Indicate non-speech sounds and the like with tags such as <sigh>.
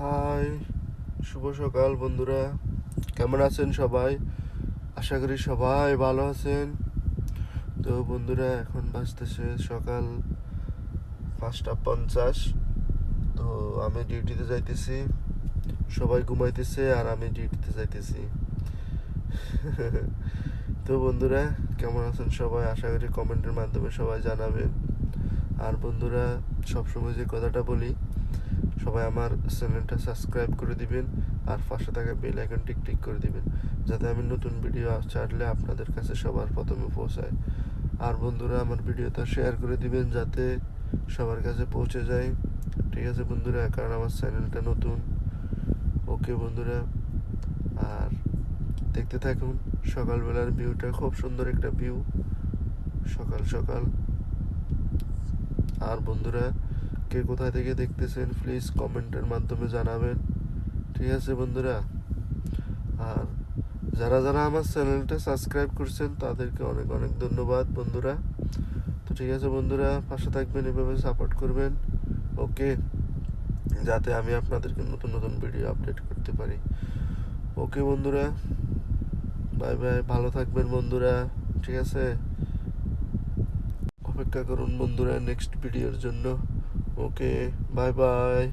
High, শুভ সকাল বন্ধুরা। কেমন আছেন সবাই? আশা করি সবাই ভালো আছেন। তো বন্ধুরা, এখন বাজতেছে সকাল পাঁচটা পঞ্চাশ। তো আমি ডিউটিতে যাইতেছি। সবাই ঘুমাইতেছে আর আমি ডিউটিতে যাইতেছি। <laughs> তো বন্ধুরা, কেমন আছেন সবাই? আশা করি কমেন্টের মাধ্যমে সবাই জানাবেন। আর বন্ধুরা, সবসময় যে কথাটা বলি সবাই আমার চ্যানেলটা সাবস্ক্রাইব করে দিবেন আর পাশে থাকা বেল আইকন টিক টিক করে দিবেন, যাতে আমি নতুন ভিডিও ছাড়লে আপনাদের কাছে সবার প্রথমে পৌঁছায়। আর বন্ধুরা, আমার ভিডিওটা শেয়ার করে দিবেন যাতে সবার কাছে পৌঁছে যায়। ঠিক আছে বন্ধুরা, কারণ আমার চ্যানেলটা নতুন। ওকে বন্ধুরা, আর দেখতে থাকুন, সকালবেলার ভিউটা খুব সুন্দর একটা ভিউ সকাল সকাল। আর বন্ধুরা কে কোথায় থেকে দেখতেছেন প্লিজ কমেন্টের মাধ্যমে জানাবেন। ঠিক আছে বন্ধুরা? আর যারা যারা আমার চ্যানেলটা সাবস্ক্রাইব করছেন, তাদেরকে অনেক অনেক ধন্যবাদ বন্ধুরা। তো ঠিক আছে বন্ধুরা, পাশে থাকবেন, এভাবে সাপোর্ট করবেন। ওকে? যাতে আমি আপনাদেরকে নতুন নতুন ভিডিও আপডেট করতে পারি। ওকে বন্ধুরা? বাই বাই ভালো থাকবেন বন্ধুরা। ঠিক আছে? অপেক্ষা করুন বন্ধুরা নেক্সট ভিডিওর জন্য। Okay bye bye